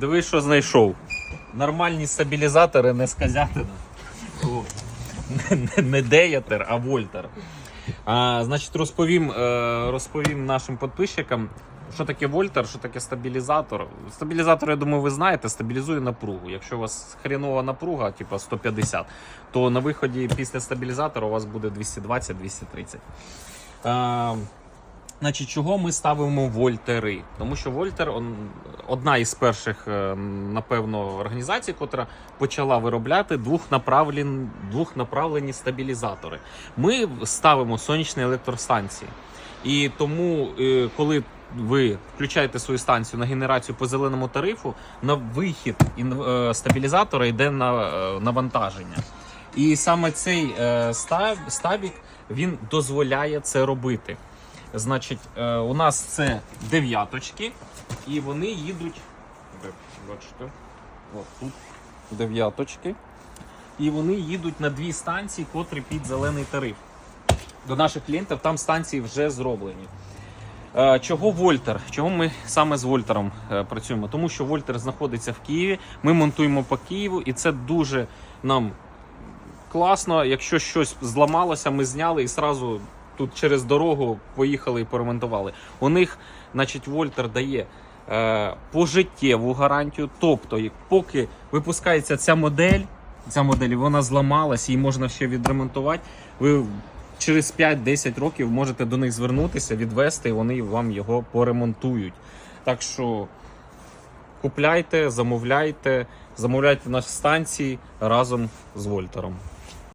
Дивись, що знайшов. Нормальні стабілізатори не сказятина. Не, деятер, а вольтер. А, значить, розповім, е, розповім нашим підписчикам, що таке вольтер, що таке стабілізатор. Стабілізатор, я думаю, ви знаєте, стабілізує напругу. Якщо у вас хренова напруга, типу 150, то на виході після стабілізатора у вас буде 220-230. Е, Значить, чого ми ставимо вольтери? Тому що Вольтер он, одна із перших, е, напевно, організацій, котра почала виробляти двохнаправлені, двохнаправлені стабілізатори. Ми ставимо сонячні електростанції. І тому, е, коли ви включаєте свою станцію на генерацію по зеленому тарифу, на вихід е, стабілізатора йде на навантаження. І саме цей стабік він дозволяє це робити. Значить, е, у нас це дев'яточки, і вони їдуть. де, Бачите, от тут дев'яточки. І вони їдуть на дві станції, котрі під зелений тариф. До наших клієнтів там станції вже зроблені. Е, Чого Вольтер? Чого ми саме з Вольтером е, працюємо? Тому що Вольтер знаходиться в Києві. Ми монтуємо по Києву, і це дуже нам класно. Якщо щось зламалося, ми зняли і сразу тут через дорогу поїхали і поремонтували. У них, значить, Вольтер дає е, пожиттєву гарантію. Тобто, поки випускається ця модель, ця модель вона зламалась, її можна ще відремонтувати. Ви через 5-10 років можете до них звернутися, відвести, і вони вам його поремонтують. Так що купляйте, замовляйте, замовляйте наші станції разом з Вольтером.